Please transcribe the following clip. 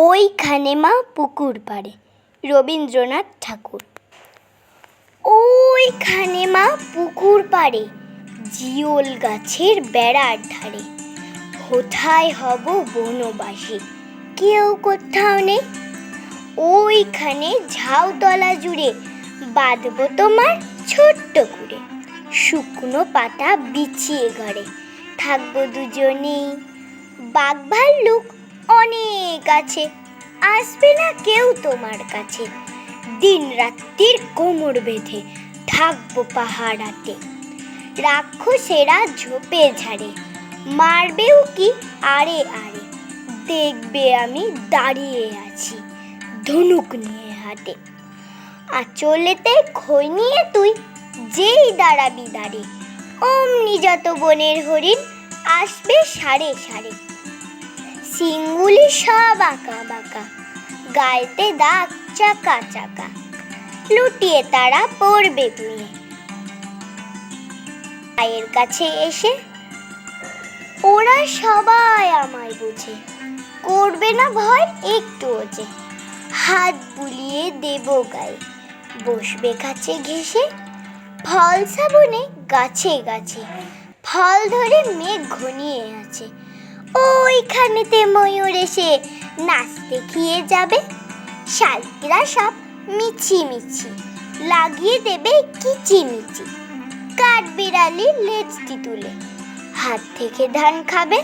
ওইখানে মা পুকুর পাড়ে। রবীন্দ্রনাথ ঠাকুর। ওইখানে মা পুকুর পাড়ে জিওল গাছের বেড়ার ধারে। কোথায় হব বনবাসী? কেউ কোথাও নেই। ওইখানে ঝাউতলা জুড়ে বাঁধবো তোমার ছোট্ট করে শুকনো পাতা বিছিয়ে ঘরে। থাকব দুজনেই। বাঘ ভাল্লুক আছে আসবে না কেউ তোমার কাছে। দিন রাত্রির কোমর বেঁধে থাকব পাহাড়াতে রাক্ষসেরা ঝোপে ঝাড়ে, মারবেও কি আরে আরে। দেখবে আমি দাঁড়িয়ে আছি ধনুক নিয়ে হাতে আঁচলেতে খই নিয়ে তুই যেই দাঁড়াবি দাঁড়ে। অমনি যত বনের হরিণ আসবে সারে সারে। সিংগুলি সব আঁকা বাঁকা, গায়েতে দাগ চাকা চাকা, লুটিয়ে তারা পড়বে পুয়ে পায়ের কাছে এসে ওরা সবাই আমায় বুঝে, করবে না ভয় একটু যে। হাত বুলিয়ে দেব গায়ে, বসবে কাছে ঘেসে ফল সাবনে গাছে গাছে, ফল ধরে মেঘ ঘনিয়ে আছে। ওইখানেতে ময়ূর এসে নাচতে খেয়ে যাবে। শালকিরা সব মিছি মিছি লাগিয়ে দেবে কিচি মিচি কাঠ বিড়ালি লেজটি তুলে হাত থেকে ধান খাবে।